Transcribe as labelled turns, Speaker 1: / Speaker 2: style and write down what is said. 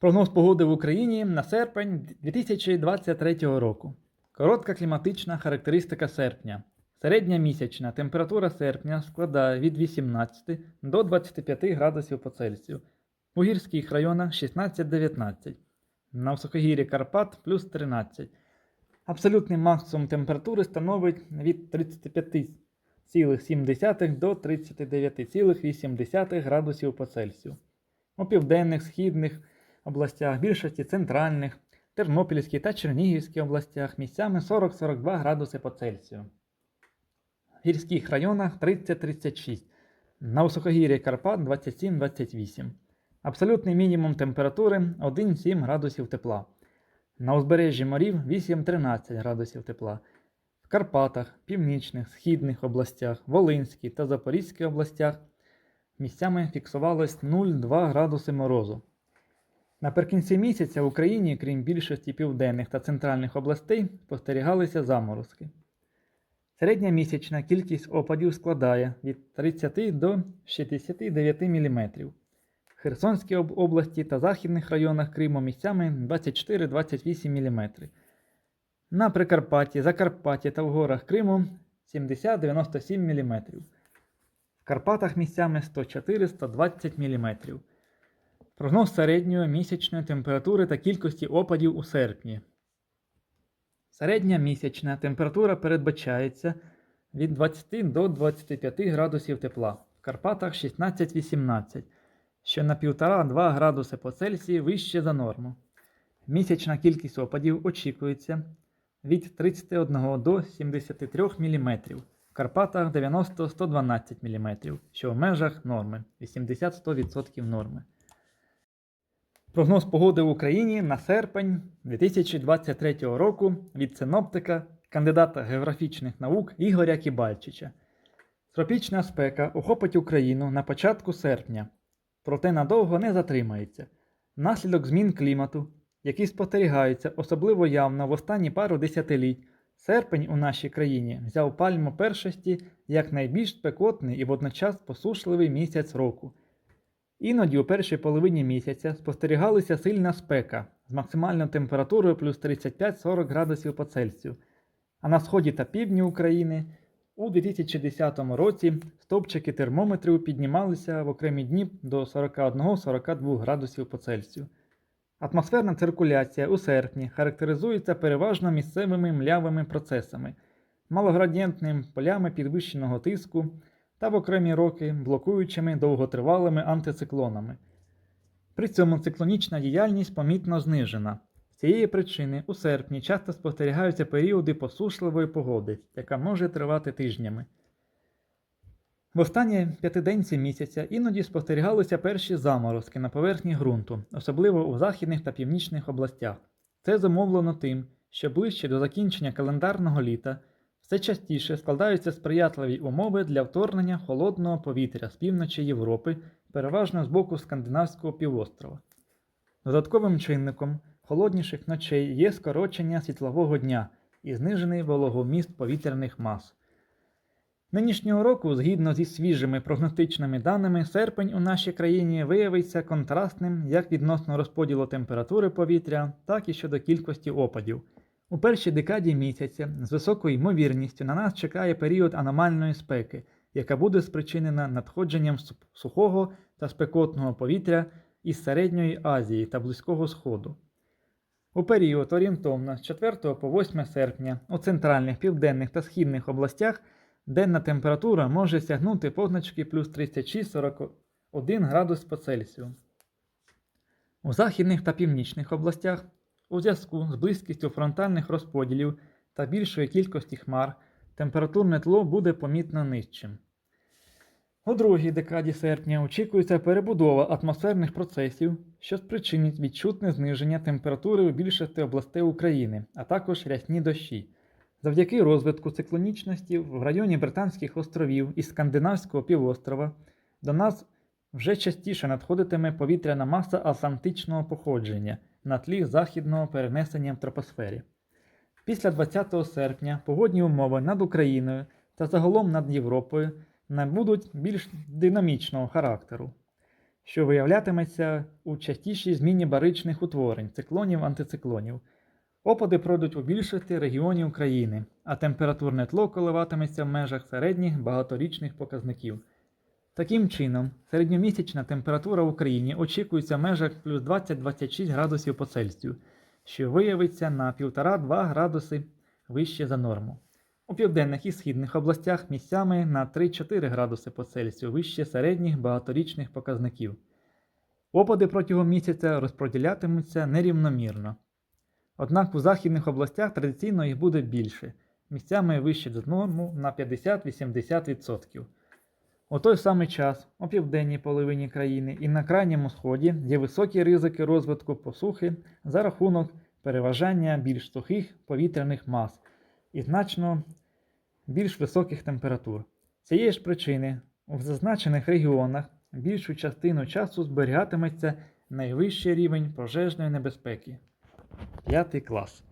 Speaker 1: Прогноз погоди в Україні на серпень 2023 року. Коротка кліматична характеристика серпня. Середня місячна температура серпня складає від 18 до 25 градусів по Цельсію. У гірських районах 16-19. На високогір'ї Карпат плюс 13. Абсолютний максимум температури становить від 35,7 до 39,8 градусів по Цельсію. У південних, східних областях, більшості центральних, Тернопільській та Чернігівській областях місцями 40-42 градуси по Цельсію. В гірських районах 30-36, на високогір'ї Карпат 27-28. Абсолютний мінімум температури 1-7 градусів тепла. На узбережжі морів 8-13 градусів тепла. В Карпатах, північних, східних областях, Волинській та Запорізькій областях місцями фіксувалось 0,2 градуси морозу. Наприкінці місяця в Україні, крім більшості південних та центральних областей, спостерігалися заморозки. Середня місячна кількість опадів складає від 30 до 69 мм. В Херсонській області та західних районах Криму місцями 24-28 мм. На Прикарпатті, Закарпатті та в горах Криму 70-97 мм. В Карпатах місцями 104-120 мм. Прогноз середньої місячної температури та кількості опадів у серпні. Середня місячна температура передбачається від 20 до 25 градусів тепла, в Карпатах 16-18, що на 1,5-2 градуси по Цельсії вище за норму. Місячна кількість опадів очікується від 31 до 73 мм, в Карпатах 90-112 мм, що в межах норми 80-100% норми. Прогноз погоди в Україні на серпень 2023 року від синоптика, кандидата географічних наук Ігоря Кібальчича. Тропічна спека охопить Україну на початку серпня, проте надовго не затримається. Внаслідок змін клімату, які спостерігаються особливо явно в останні пару десятиліть, серпень у нашій країні взяв пальму першості як найбільш спекотний і водночас посушливий місяць року. Іноді у першій половині місяця спостерігалася сильна спека з максимальною температурою плюс 35-40 градусів по Цельсію. А на сході та півдні України у 2010 році стовпчики термометрів піднімалися в окремі дні до 41-42 градусів по Цельсію. Атмосферна циркуляція у серпні характеризується переважно місцевими млявими процесами, малоградієнтними полями підвищеного тиску та в окремі роки блокуючими довготривалими антициклонами. При цьому циклонічна діяльність помітно знижена. З цієї причини у серпні часто спостерігаються періоди посушливої погоди, яка може тривати тижнями. В останні п'ятиденці місяця іноді спостерігалися перші заморозки на поверхні ґрунту, особливо у західних та північних областях. Це зумовлено тим, що ближче до закінчення календарного літа все частіше складаються сприятливі умови для вторгнення холодного повітря з півночі Європи, переважно з боку скандинавського півострова. Додатковим чинником холодніших ночей є скорочення світлового дня і знижений вологоміст повітряних мас. Нинішнього року, згідно зі свіжими прогностичними даними, серпень у нашій країні виявиться контрастним як відносно розподілу температури повітря, так і щодо кількості опадів. У першій декаді місяця з високою ймовірністю на нас чекає період аномальної спеки, яка буде спричинена надходженням сухого та спекотного повітря із Середньої Азії та Близького Сходу. У період орієнтовно з 4 по 8 серпня у центральних, південних та східних областях денна температура може сягнути позначки плюс 36-41 градус по Цельсію. У західних та північних областях у зв'язку з близькістю фронтальних розподілів та більшої кількості хмар температурне тло буде помітно нижчим. У другій декаді серпня очікується перебудова атмосферних процесів, що спричинить відчутне зниження температури у більшості областей України, а також рясні дощі. Завдяки розвитку циклонічності в районі Британських островів і Скандинавського півострова до нас вже частіше надходитиме повітряна маса атлантичного походження на тлі західного перенесення в тропосфері. Після 20 серпня погодні умови над Україною та загалом над Європою набудуть більш динамічного характеру. що виявлятиметься у частішій зміні баричних утворень, циклонів антициклонів. Опади пройдуть у більшості регіонів країни, а температурне тло коливатиметься в межах середніх багаторічних показників. Таким чином, середньомісячна температура в Україні очікується в межах плюс 20-26 градусів по Цельсію, що виявиться на 1,5-2 градуси вище за норму. У південних і східних областях місцями на 3-4 градуси по Цельсію вище середніх багаторічних показників. Опади протягом місяця розподілятимуться нерівномірно. Однак у західних областях традиційно їх буде більше, місцями вище за норму на 50-80%. У той самий час у південній половині країни і на крайньому сході є високі ризики розвитку посухи за рахунок переважання більш сухих повітряних мас і значно більш високих температур. Цієї ж причини у зазначених регіонах більшу частину часу зберігатиметься найвищий рівень пожежної небезпеки. П'ятий клас.